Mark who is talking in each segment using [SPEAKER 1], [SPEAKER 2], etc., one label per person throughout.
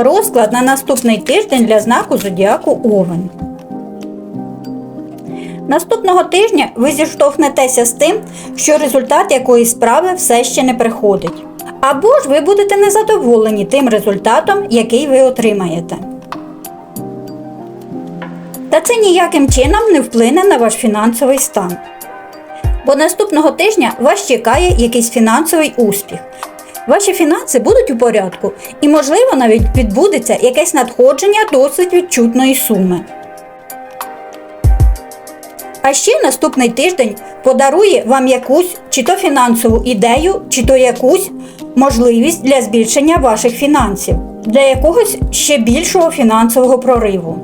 [SPEAKER 1] Розклад на наступний тиждень для знаку зодіаку Овен. Наступного тижня ви зіштовхнетеся з тим, що результат якоїсь справи все ще не приходить. Або ж ви будете незадоволені тим результатом, який ви отримаєте. Та це ніяким чином не вплине на ваш фінансовий стан. Бо наступного тижня вас чекає якийсь фінансовий успіх. Ваші фінанси будуть у порядку, і, можливо, навіть відбудеться якесь надходження досить відчутної суми. А ще наступний тиждень подарує вам якусь чи то фінансову ідею, чи то якусь можливість для збільшення ваших фінансів, для якогось ще більшого фінансового прориву.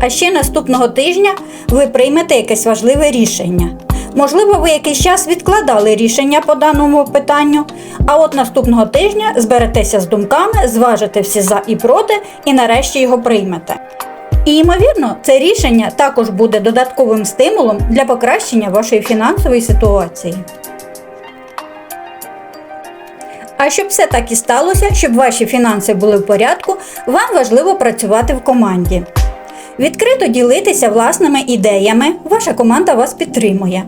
[SPEAKER 1] А ще наступного тижня ви приймете якесь важливе рішення. Можливо, ви якийсь час відкладали рішення по даному питанню, а от наступного тижня зберетеся з думками, зважите всі за і проти, і нарешті його приймете. І, ймовірно, це рішення також буде додатковим стимулом для покращення вашої фінансової ситуації. А щоб все так і сталося, щоб ваші фінанси були в порядку, вам важливо працювати в команді. Відкрито ділитися власними ідеями, ваша команда вас підтримує.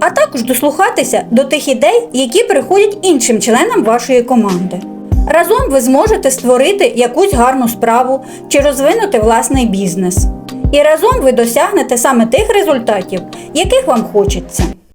[SPEAKER 1] А також дослухатися до тих ідей, які приходять іншим членам вашої команди. Разом ви зможете створити якусь гарну справу чи розвинути власний бізнес. І разом ви досягнете саме тих результатів, яких вам хочеться.